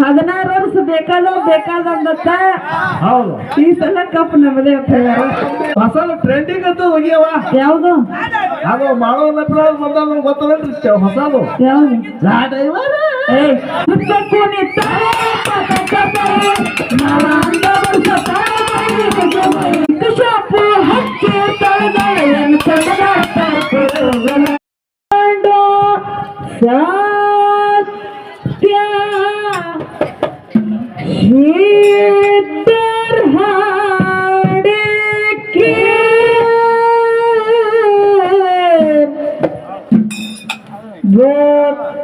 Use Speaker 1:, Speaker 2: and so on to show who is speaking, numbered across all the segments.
Speaker 1: ಹದಿನಾರು ವರ್ಷ ಬೇಕಾದ ಬೇಕಾದಂತ
Speaker 2: ಹೌದು.
Speaker 1: ಈ ಸಲ ಕಪ್ ನಮ್ಮದೇ ಅಂತ ಹೇಳ್ಯಾರ.
Speaker 2: ಹೊಸ ಟ್ರೆಂಡಿಂಗ್ ಅಂತ ಹೋಗ್ಯವ.
Speaker 1: ಯಾವ್ದು?
Speaker 2: ಅದು ಮಾಡೋ ಬಂದ ಗೊತ್ತದಲ್ರಿ ಹೊಸದು.
Speaker 1: ಯಾವ್ದು?
Speaker 2: ಡ್ರೈವರ್.
Speaker 1: ನಿತ್ತಾರೆ, ತಳೆದ ತಪ್ಪುಗಳ. ಕಂಡು Yeah.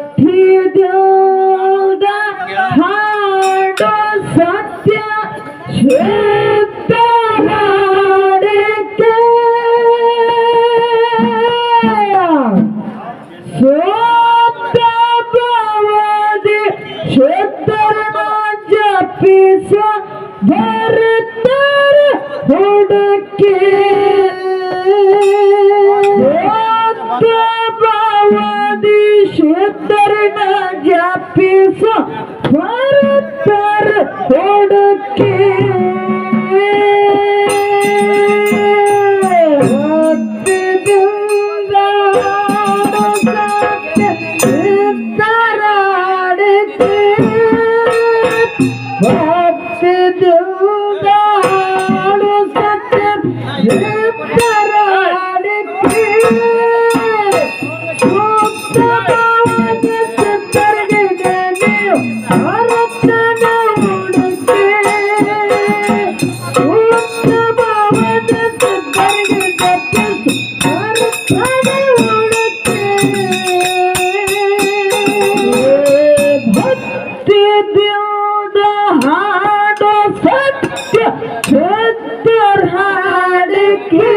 Speaker 1: ಹಾಡು ಸತ್ಯ ಸಿದ್ಧರ ಹಾಡಿಕೆ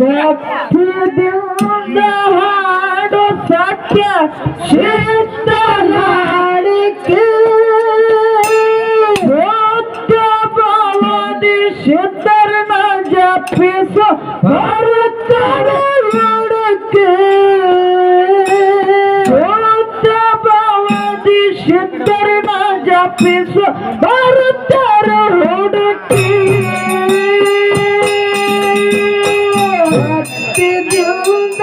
Speaker 1: ಭಕ್ತಿದಿಂದ ಹಾಡು ಸತ್ಯ ಸಿದ್ಧರ ಹಾಡಿಕೆ ಸತ್ಯ ಜಪಿಸ ಭರತರ ಹುಡುಕಿ. ಭಕ್ತಿದಿಂದ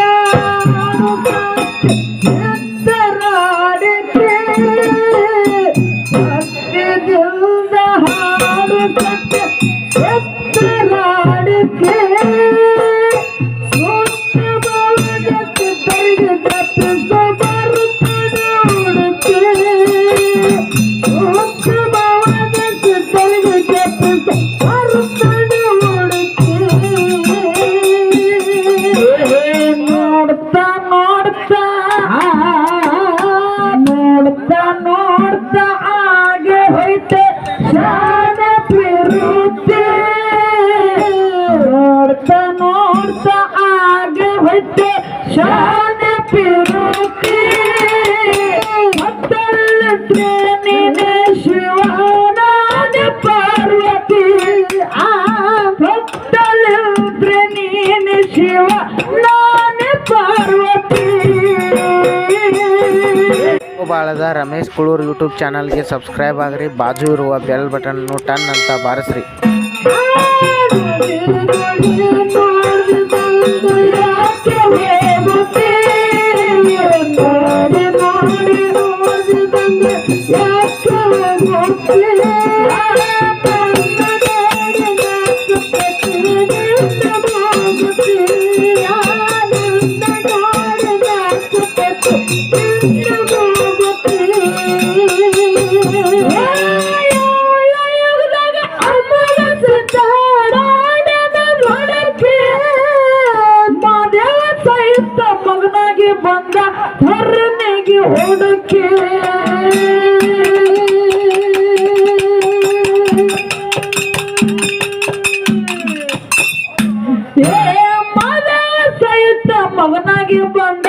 Speaker 3: ರಮೇಶ್ ಕುಳೂರ್ ಯೂಟ್ಯೂಬ್ ಚಾನಲ್ಗೆ ಸಬ್ಸ್ಕ್ರೈಬ್ ಆಗ್ರಿ ಬಾಜು ಇರುವ ಬೆಲ್ ಬಟನ್ ಟನ್ ಅಂತ ಬಾರಿಸ್ರಿ
Speaker 1: you, Bombay.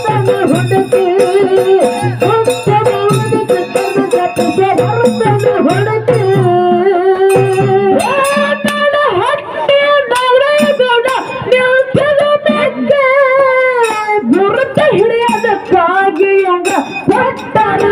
Speaker 1: పట్టణ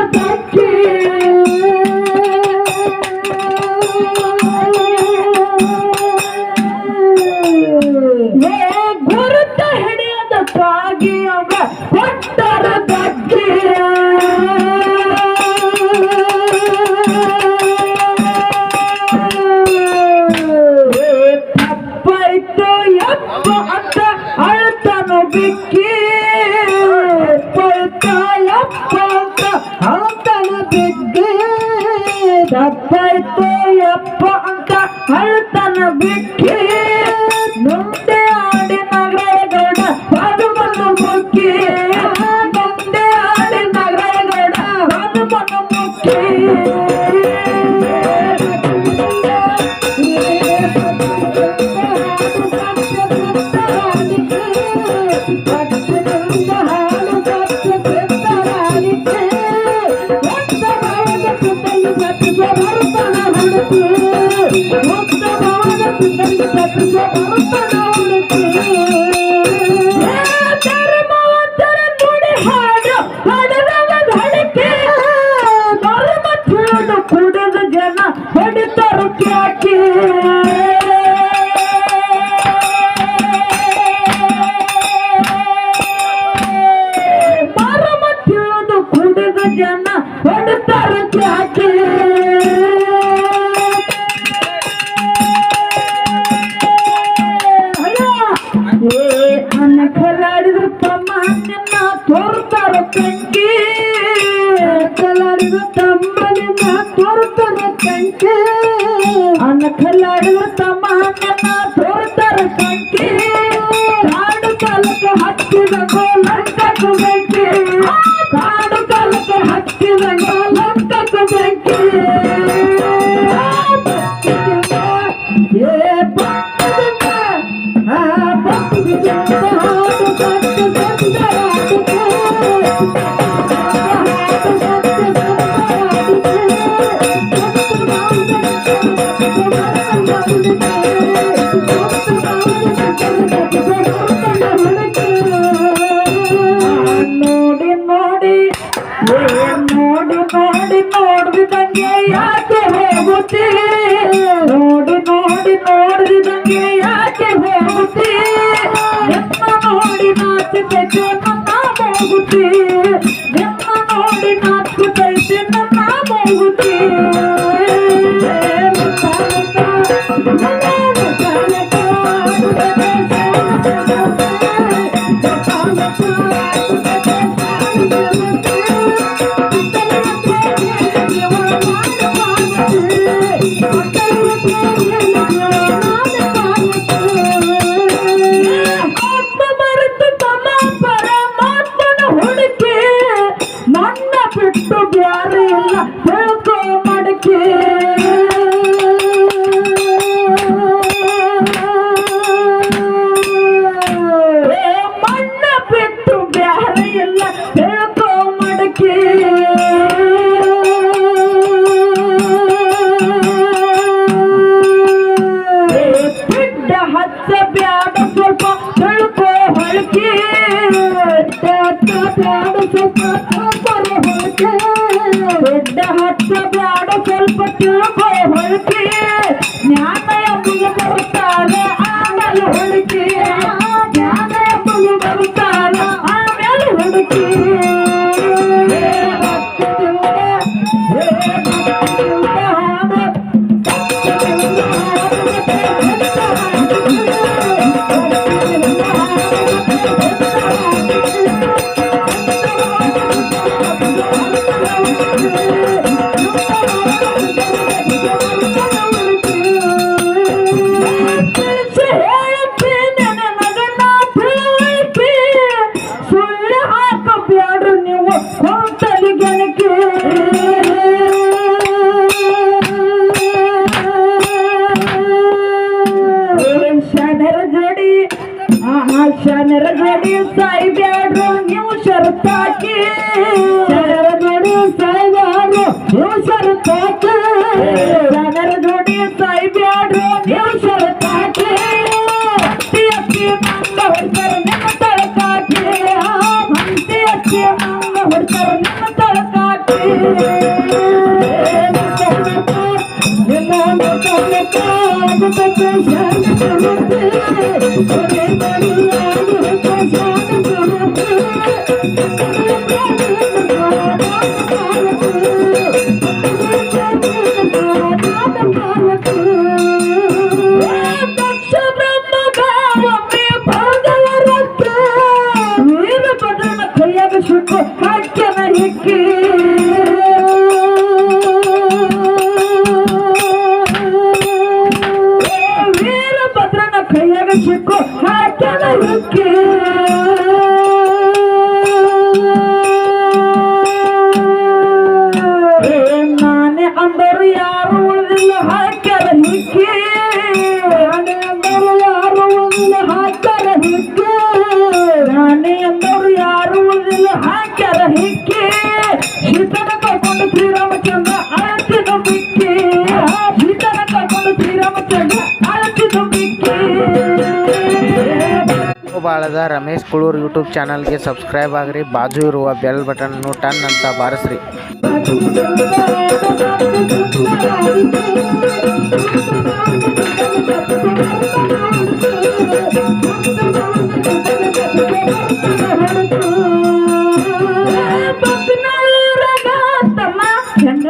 Speaker 1: ಹೊಡಿತಾರು Give me be ಶನರ ಜೋಡಿ ಸಾಯ್ಬ್ಯಾಡ್ರು, ನೀವು ಶರತಾಕಿ ಶನರ ಜೋಡಿ ಸಾಯ್ಬ್ಯಾಡ್ರು, ನೀವು ಶರತಾಕಿ ಶನರ ಜೋಡಿ ಸಾಯ್ಬ್ಯಾಡ್ರು, ನೀವು ಶರತಾಕಿ ಹತ್ತಿ ಹತ್ತಿ ಮಂಗ ಹೊಡ್ತಾರ ನಿಮ್ಮ ತಳಕಾಕಿ. ಹತ್ತಿ ಹತ್ತಿ ಮಂಗ ನಿಮ್ಮ Thank you.
Speaker 3: ಬಾಳದ ರಮೇಶ್ ಕುಳೂರ್ ಯೂಟ್ಯೂಬ್ ಚಾನಲ್ಗೆ ಸಬ್ಸ್ಕ್ರೈಬ್ ಆಗ್ರಿ, ಬಾಜು ಇರುವ ಬೆಲ್ ಬಟನ್ನು ಟನ್ ಅಂತ ಬಾರಿಸ್ರಿ.
Speaker 1: ತಮ್ಮ ಹೆಂಗ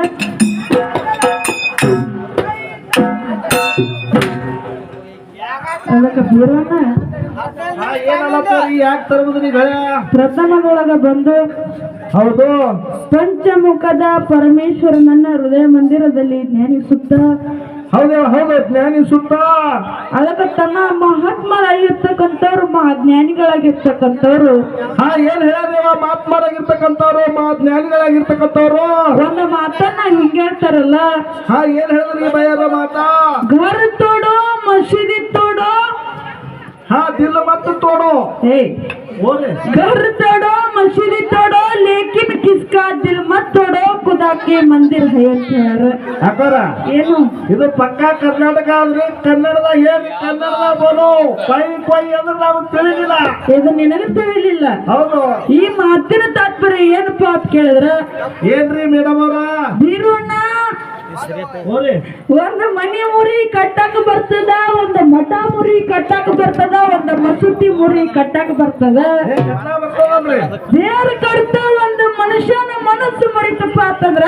Speaker 1: ಅದಕ್ಕೆ ಬೀರಣ್ಣ ಪ್ರಥಮದೊಳಗ ಬಂದು
Speaker 2: ಹೌದು.
Speaker 1: ಪಂಚಮುಖದ ಪರಮೇಶ್ವರನನ್ನ ಹೃದಯ ಮಂದಿರದಲ್ಲಿ ಜ್ಞಾನಿಸುತ್ತ
Speaker 2: ಹೌದು ಹೌದು ಜ್ಞಾನಿಸುತ್ತ
Speaker 1: ಅದಕ್ಕೆ ತನ್ನ ಮಹಾತ್ಮರಾಗಿರ್ತಕ್ಕಂಥವ್ರು ಮಹಾಜ್ಞಾನಿಗಳಾಗಿರ್ತಕ್ಕಂಥವ್ರು.
Speaker 2: ಹಾ ಏನ್ ಹೇಳ್ಯಾರ ಮಹಾತ್ಮರಾಗಿರ್ತಕ್ಕಂಥವ್ರು ಮಹಾ ಜ್ಞಾನಿಗಳಾಗಿರ್ತಕ್ಕಂಥವ್ರು
Speaker 1: ಒಂದು ಮಾತನ್ನ ಹಿಂಗ ಹೇಳ್ತಾರಲ್ಲ.
Speaker 2: ಹಾ ಏನ್ ಹೇಳಿದ್ರಿ ಬಯಾರ ಮಾತಾ?
Speaker 1: ಘರ್ ತೋಡೋ ಮಸೀದಿ ತೋಡೋ
Speaker 2: ಹಾ ದಿಲ್ ಮತ್ತು ತೋಡು
Speaker 1: ಏ
Speaker 2: ಓರಿ
Speaker 1: घर तोड़ो मशीदी तोड़ो लेकिन किसका दिल मत तोड़ो खुदा के मंदिर है ಅಂತ ಹೇಳ್ಯಾರ.
Speaker 2: ಅಕ್ಕಾರ
Speaker 1: ಏನು
Speaker 2: ಇದು ಪಕ್ಕಾ ಕರ್ನಾಟಕ ಆದ್ರಿ ಕನ್ನಡದಾಗ ಹೇಳಿ ಕನ್ನಡದಾಗ ಬೋಲು ಪೈ ಪೈ ಅಂದ್ರೆ ನಮಗೆ ತಿಳಿದಿಲ್ಲ
Speaker 1: ಇದು ನಿನಗೆ ತಿಳಿಲಿಲ್ಲ
Speaker 2: ಹೌದು
Speaker 1: ಈ ಮಾತಿನ ತಾತ್ಪರ್ಯ ಏನಪ್ಪಾ ಅಂತ ಕೇಳಿದ್ರ
Speaker 2: ಏನ್ರಿ ಮೇಡಮ್ ಅವ್ರ
Speaker 1: ಬೀರಣ್ಣ
Speaker 2: ಓರಿ
Speaker 1: ಒಂದು ಮನಿ ಮುರಿ ಕಟ್ಟಕ್ ಬರ್ತದ ಒಂದು ಮಠ ಮುರಿ ಕಟ್ಟಕ್ ಬರ್ತದ ಒಂದು ಮಸೂತಿ ಮುರಿ ಕಟ್ಟಕ್ ಬರ್ತದ
Speaker 2: ಏ, ಕನ್ನಡ ಬರ್ತದಲ್ರಿ
Speaker 1: ದೇವ್ರ ಕಡ್ತ ಒಂದು ಮನುಷ್ಯನ ಮನಸ್ಸು ಮರಿತಪ್ಪ ಅಂತಂದ್ರ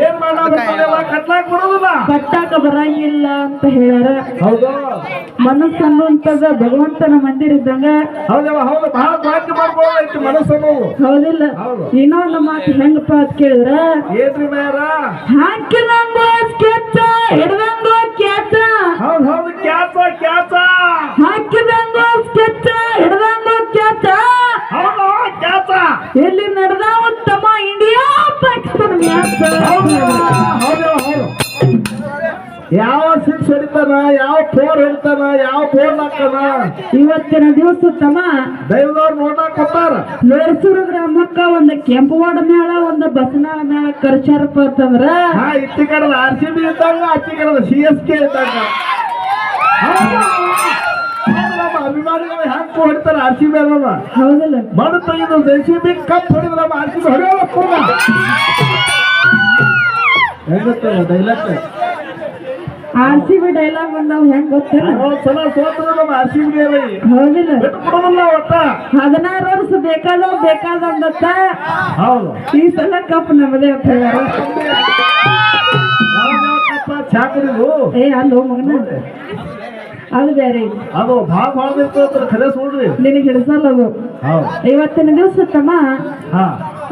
Speaker 2: ಏನ್ ಮಾಡಲ್ಲ ಕಟ್ಲಾಕ್ ಬರೋದಿಲ್ಲ
Speaker 1: ಕಟ್ಟಾಕ ಬರಂಗಿಲ್ಲ ಅಂತ ಹೇಳ್ಯಾರ
Speaker 2: ಹೌದು
Speaker 1: ಮನಸ್ಸು ಅನ್ನುವಂಥದ್ದು ಭಗವಂತನ ಮಂದಿರ ಇದ್ದಂಗ
Speaker 2: ಹೌದವ ಹೌದು ಬಹಳ ಬಾಕಿ ಮಾಡ್ಕೊಳ್ಳೈತಿ ಮನಸ್ಸನ್ನು
Speaker 1: ಹೌದಿಲ್ಲ
Speaker 2: ಹೌದು.
Speaker 1: ಇನ್ನೊಂದು ಮಾತು ಹೆಂಗಪ್ಪ ಅಂತ ಕೇಳಿದ್ರ
Speaker 2: ಏನ್ರಿ
Speaker 1: ಹಾಕಿದಂಗೋ ಕೆಚ್ಚ ಹಿಡ್ದಂಗೋ ಕ್ಯಾಚ
Speaker 2: ಹೌದು ಹೌದು ಕ್ಯಾಸ ಕ್ಯಾಸ
Speaker 1: ಹಾಕಿದಂಗೋ ಕೆಚ್ಚ ಹಿಡ್ದಂಗೋ ಕ್ಯಾಚ
Speaker 2: ಹೌದು
Speaker 1: ಇಲ್ಲಿ ನಡೆದಾವ ತಮ್ಮ ಇಂಡಿಯಾ ಪಾಕಿಸ್ತಾನ ಮ್ಯಾಚ್
Speaker 2: ಹೌದು ಹೌದು ಯಾವ ಹೊಡಿತಾನ ಯಾವ ಫೋರ್ ಹೊಡಿತಾನ ಯಾವ ಫೋರ್ ಹಾಕ್ತಾನ
Speaker 1: ಇವತ್ತಿನ ದಿವಸ ತಮ್ಮ
Speaker 2: ದೈವದವ್ರು ನೋಡಕ್ ಕೊಟ್ಟಾರ.
Speaker 1: ಲೋಸೂರು ಗ್ರಾಮಕ್ಕ ಒಂದು ಕೆಂಪುವಾಡ ಮೇಳ ಒಂದು ಬಸನಾಳ ಮೇಳ ಕರ್ಚಾರಪ್ಪ ಅಂತಂದ್ರ
Speaker 2: ಹಾ ಇತ್ತಿ ಕಡದ ಆರ್ ಸಿ ಬಿ ಇದ್ದಂಗ ಅತ್ತಿ ಕಡದ ಸಿ ಎಸ್ ಕೆ ಇದ್ದಂಗ ಅಭಿಮಾನಿಗಳು ಹ್ಯಾಂಗ್ ಹೊಡಿತಾರ ಆರ್ ಸಿ ಬಿ ಅಲ್ಲ
Speaker 1: ಹೌದಿಲ್ಲ?
Speaker 2: ಮಣ್ಣು ತೆಗೆದು ಜೆ ಸಿ ಬಿ ಕಪ್ ಹೊಡಿದ್ರ ನಮ್ಮ ಆರ್ ಸಿ ಬಿ ಹೊಡೆಯೋಲ್ಲ ಹೆಂಗತ್ತೆ dialogue
Speaker 1: R C B dialogue ಬಂದಾವ್ ಹೆಂಗ್ ಗೊತ್ತಿಲ್ಲ
Speaker 2: ಸಲ ಸೋತ್ರ ನಮ್ಮ ಆರ್ ಸಿ ಬಿ
Speaker 1: ಹೌದಿಲ್ಲ.
Speaker 2: ಬಿಟ್ಟು ಕೊಡೋದಿಲ್ಲ ಒಟ್ಟ.
Speaker 1: ಹದಿನಾರು ವರ್ಷ ಬೇಕಾದವ್ ಬೇಕಾದಂದತ್ತ
Speaker 2: ಹೌದು.
Speaker 1: ಈ ಸಲ ಕಪ್ ನಮ್ಮದೇ ಅಂತ ಹೇಳ್ಯಾರ.
Speaker 2: ಚಾ ಕುಡಿದು
Speaker 1: ಏ ಅಲ್ಲೋ ಮಗನ. ಅದು ಬೇರೆ
Speaker 2: ಅದು ಭಾಳ ಭಾಳ ಇರ್ತದ ಖರೆ ಸುಳ್ರಿ
Speaker 1: ನಿನಗೆ ಹಿಡಿಸಲ್ಲ ಅದು. ಇವತ್ತಿನ ದಿವಸ ತಮ್ಮ
Speaker 2: ಹಾ.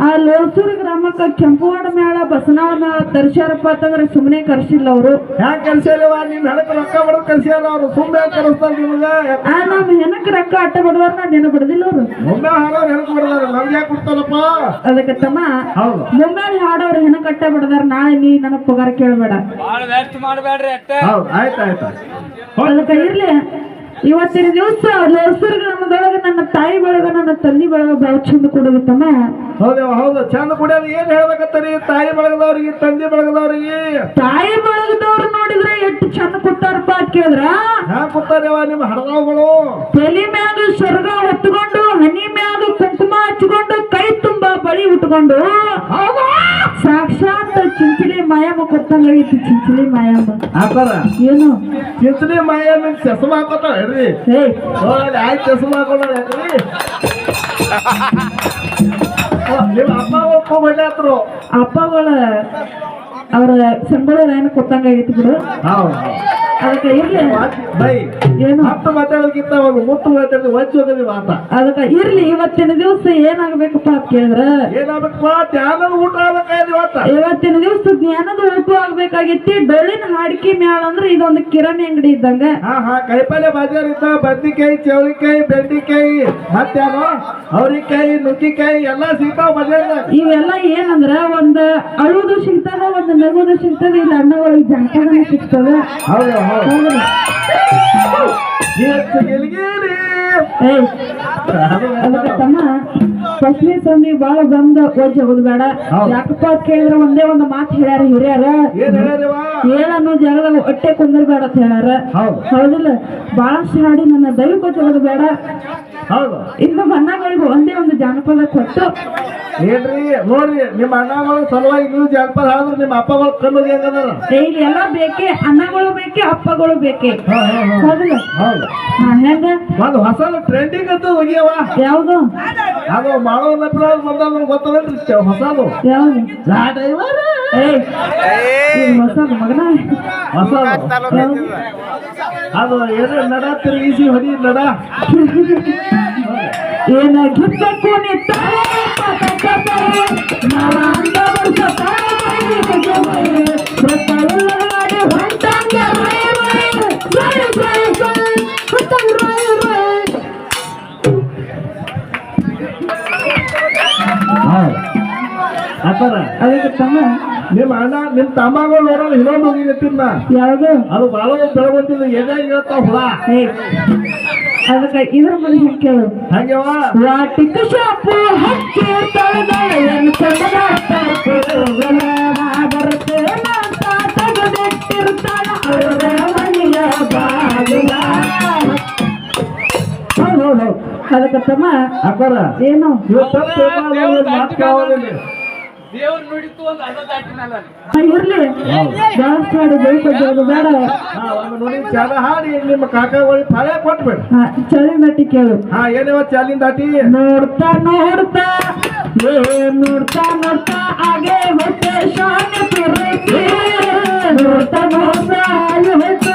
Speaker 1: ಆ ಲೋಸೂರು ಗ್ರಾಮಕ್ಕ ಕೆಂಪುವಾಡ ಮೇಳ ಬಸನಾಳ ಮೇಳ ತರ್ಸ್ಯಾರಪ್ಪ ಅಂತಂದ್ರೆ ಸುಮ್ಮನೆ ಕರ್ಸಿಲ್ಲ ಅವರು.
Speaker 2: ಹ್ಯಾಂಗ ಕಲ್ಸ್ಯಾರವ ನಿನ್ ಹಣಕ್ಕೆ ರೊಕ್ಕ ಬಡದ್ ಕಲ್ಸ್ಯಾರ ಅವ್ರು. ಸುಮ್ಮನೆ ಕರೆಸ್ತಾರ ನಿಮ್ಗೆ?
Speaker 1: ಆ ನಮ್ಮ ಹೆನಕ್ ರೊಕ್ಕ ಅಟ್ಟ ಬಿಡುವಾರ ನಾ ನೆನ ಬಿಡದಿಲ್ಲ ಅವರು.
Speaker 2: ಒಮ್ಮೆ ಹಾಡೋರು ಹೆಣಕ್ ಬಿಡದಾರ. ನಮ್ಗೆ ಯಾಕೆ ಕೊಡ್ತಾರಪ್ಪ?
Speaker 1: ಅದಕ್ಕೆ ತಮ್ಮ
Speaker 2: ಹೌದು.
Speaker 1: ಮುಂಬೈ ಹಾಡೋರು ಹೆಣಕ್ ಅಟ್ಟ ಬಿಡದಾರ ನಾಳೆ ನೀ ನನಗ್ ಪಗಾರ ಕೇಳಬೇಡ.
Speaker 2: ಹೌದು ಆಯ್ತು ಆಯ್ತು.
Speaker 1: ಅದಕ್ಕೆ ಇರ್ಲಿ. ಇವತ್ತಿನ ದಿವಸ ನರ್ಸರಿ ಗ್ರಾಮದೊಳಗ ನನ್ನ ತಾಯಿ ಬಳಗ ನನ್ನ ತಂದಿ ಬಳಗ ಬಹಳ ಚಂದ ಕೊಡೋದಿತ್ತಮ್ಮ.
Speaker 2: ಹೌದವ ಹೌದು. ಚಂದ ಕುಡಿಯೋದು ಏನ್ ಹೇಳ್ಬೇಕತ್ತರಿ? ತಾಯಿ ಬಳಗದವ್ರಿಗೆ ತಂದೆ ಬಳಗದವ್ರಿಗೆ?
Speaker 1: ತಾಯಿ ಬಳಗದವ್ರು ನೋಡಿದ್ರೆ ಎಷ್ಟು ಚಂದ ಕೊಟ್ಟಾರಪ್ಪ ಅಂತ ಕೇಳಿದ್ರ?
Speaker 2: ಹ್ಯಾಂಗ ಕೂತಾರ್ಯವ ನಿಮ್ಮ ಹಡಗಾವುಗಳು?
Speaker 1: ತಲೆ ಮ್ಯಾಗ ಸ್ವರ್ಗ ಹೊತ್ಕೊಂಡು ಹನಿ ಮ್ಯಾಗ ಕುಂಕುಮ ಹಚ್ಕೊಂಡು ಕೈ ತುಂಬಾ ಬಳಿ ಉಟ್ಕೊಂಡು ಸಾಕ್ಷಾತ್ ಚಿಂಚಲಿ ಮಾಯಮ್ಮ ಕೊಟ್ಟಂಗಾಗಿತ್ತು ಚಿಂಚಲಿ ಮಾಯಮ್ಮ
Speaker 2: ಹಾಕೋರ
Speaker 1: ಏನು?
Speaker 2: ಚಿಂಚಲಿ ಮಾಯ ಚಸ್ಮ ಹಾಕೋತಾಳ ಹೇಳ್ರಿ. ಆಯ್ತು ಚಸ್ಮ ಹಾಕೊಂಡ್ರಿ ನಿಮ್ಮ ಅಪ್ಪ ಒಳ್ಳೆ ಹತ್ರು
Speaker 1: ಅಪ್ಪಗಳ ಅವರ ಸಂಬಳ ಏನು ಕೊಟ್ಟಂಗಾಗಿತ್ತು ಬಿಡು.
Speaker 2: ಹೌದು.
Speaker 1: ಅದಕ್ಕೆ ಇರ್ಲಿ
Speaker 2: ಬೈ.
Speaker 1: ಏನು?
Speaker 2: ಹತ್ತು ಮಾತಾಡೋದಕ್ಕಿಂತ ಒಂದು ಮುತ್ತು ಮಾತಾಡಿದ್ರೆ ವಂಚೋದ್ರಿ ಮಾತ
Speaker 1: ಅದಕ್ಕೆ ಇರ್ಲಿ ಇವತ್ತಿನ ದಿವಸ ಏನಾಗ್ಬೇಕಪ್ಪ ಅಂತ ಕೇಳಿದ್ರ?
Speaker 2: ಏನಾಗಬೇಕಪ್ಪ? ಧ್ಯಾನದ ಊಟ ಇವತ್ತ.
Speaker 1: ಇವತ್ತಿನ ದಿವಸ ಜ್ಞಾನದ ಊಟ ಆಗ್ಬೇಕಾಗಿತ್ತು. ಡೊಳ್ಳಿನ ಹಾಡಿಕೆ ಮ್ಯಾಳ ಅಂದ್ರೆ ಇದೊಂದು ಕಿರಾಣಿ ಅಂಗಡಿ ಇದ್ದಂಗ.
Speaker 2: ಹಾ ಹಾ ಕೈಪಲ್ಯ ಬಾಜಾರ್ ಇದ್ದ ಬದ್ನಿಕಾಯಿ ಚೌಳಿಕಾಯಿ ಬೆಂಡಿಕಾಯಿ ಮತ್ತೇನು ಅವ್ರಿಕಾಯಿ ನುಗ್ಗಿಕಾಯಿ ಎಲ್ಲ ಸಿಗ್ತಾವ ಬಜಾರ್ದಾಗ.
Speaker 1: ಇವೆಲ್ಲ ಏನಂದ್ರ ಒಂದ್ ಅಳುವುದು ಸಿಗ್ತದ ಒಂದ್ ನಗುವುದು ಸಿಗ್ತದ ಇಲ್ಲ ಒಳಗೆ ಜಾಂಕದನ ಸಿಗ್ತದ
Speaker 2: ಹೌದು
Speaker 1: ತಮ್ಮ. ಫಸ್ಟ್ನೇ ಸಂದಿ ಬಾಳ ಬಂದ ಒಜ್ಜ ಹೋಗುದು ಬೇಡ. ಯಾಕಪ್ಪ ಕೇಳಿದ್ರೆ ಒಂದೇ ಒಂದು ಮಾತು ಹೇಳ್ಯಾರ ಹಿರಿಯರ. ಹೇಳನ್ನು ಜಾಗದಾಗ ಹೊಟ್ಟೆ ಕುಂದರ್ಬೇಡ ಅಂತ ಹೇಳ್ಯಾರ.
Speaker 2: ಹೌದು.
Speaker 1: ಹೌದಿಲ್ಲ? ಬಹಳಷ್ಟು ಹಾಡಿ ನನ್ನ ದೈವಕ್ಕೆ
Speaker 2: ಹೌದು.
Speaker 1: ಇನ್ನು ಮನ್ನಗಳಿಗೆ ಒಂದೇ ಒಂದು ಜಾನಪದ ಕೊಟ್ಟು.
Speaker 2: ಏನ್ರಿ? ನೋಡ್ರಿ ನಿಮ್ಮ ಅಣ್ಣಗಳು ಸಲುವಾಗಿ ನೀವು ಜಾನಪದ ಹಾಡಿದ್ರೆ ನಿಮ್ಮ ಅಪ್ಪಗಳು ಕಣ್ಣು ಹೆಂಗದಾರ
Speaker 1: ಎಲ್ಲ ಬೇಕೇ? ಅಣ್ಣಗಳು ಬೇಕೇ? ಅಪ್ಪಗಳು ಬೇಕೇ. ಹೌದಿಲ್ಲ? ಹೆಂಗ?
Speaker 2: ಒಂದು ಹೊಸ ಟ್ರೆಂಡಿಂಗ್ ಅಂತ ಹೋಗ್ಯಾವ.
Speaker 1: ಯಾವ್ದು?
Speaker 2: ಅದು ಮಾಡೋ ಬಂದ ಗೊತ್ತದಲ್ರಿ ಚ- ಹೊಸದು
Speaker 1: ಯಾವ್ದು
Speaker 2: ಲಾ driver.
Speaker 1: ಏಯ್ ಇದು ಹೊಸದು ಮಗನ
Speaker 2: ಹೊಸದು ಅದು ಏನು ನಡ ತಿರುಗಿಸಿ ಹೊಡಿ ನಡ
Speaker 1: ಏನ ಗಿದ್ದಕ್ಕೂ ನಿತ್ತಾರೆ ಪಟಕಟರೆ, ನವಾಂಗ ವರ್ಷ ತಾಯಿಗೆ ಬರೆ, ಮೃತವುಳ್ಳಾಡಿ ಹೊಂಟಂಗ
Speaker 2: ಆತರ
Speaker 1: ಅದಕ್ಕೆ ತಮ್ಮ
Speaker 2: ನಿಮ್ಮ ಅಣ್ಣ ನಿಮ್ಮ ತಮ್ಮಗಳು ನೋಡೋದು ಇನ್ನೊಂದು ಹೋಗಿಗತ್ತಿನ
Speaker 1: ಯಾವ್ದು?
Speaker 2: ಅದು ಬಾಳ ಬೆಳಗೊತ್ತಿಲ್ಲ ಎದಾಗ ಹೇಳ್ತಾವ ಹುಳ.
Speaker 1: ಅದಕ್ಕೆ ಇದ್ರ ಹೆಂಗ್ ಕೇಳು?
Speaker 2: ಹಂಗೆವ
Speaker 1: ವಾಟಿಕ ಶಾಪು ಹಕ್ಕಿ ತಳದಳೆಯನ್ನು ಚಂದದ ಬರುತ್ತೆ ಅಂತ ತೆಗೆದಿಟ್ಟಿರ್ತಾಳ ಅವರ ಮನೆಯ ಬಾಗಿಲ. ಹೌದು ಹೌದು ಅದಕ್ಕೆ ತಮ್ಮ
Speaker 2: ಅಕ್ಕರ
Speaker 1: ಏನು?
Speaker 2: ಇವತ್ತು ಮಾತು
Speaker 4: ಒಂದು
Speaker 1: ಚಳಿ ನಟಿ ಕೇಳು
Speaker 2: ಹಾ ಏನೇವ ಚಾಲಿ ದಾಟಿ
Speaker 1: ನೋಡ್ತಾ ನೋಡ್ತಾ ನೋಡ್ತಾ ನೋಡ್ತಾ, ಹಾಗೆ ಪುರಕ್ಕೆ ನೋಡ್ತಾ ನೋಡ್ತಾ, ಹಾಗೆ ಹೊಟ್ಟೆ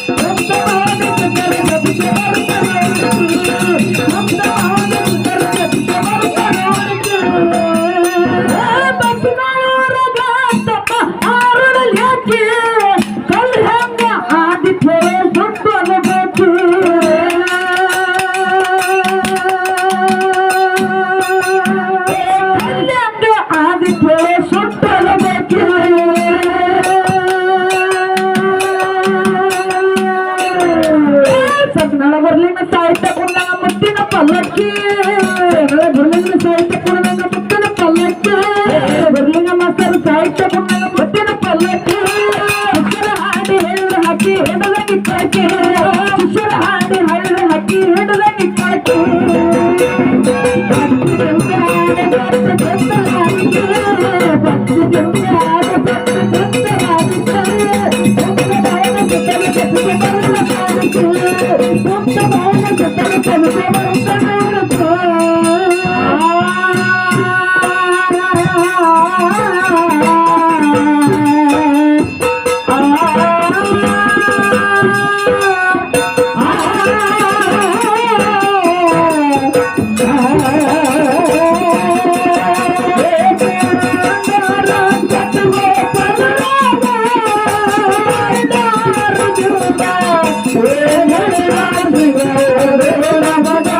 Speaker 1: Thank you.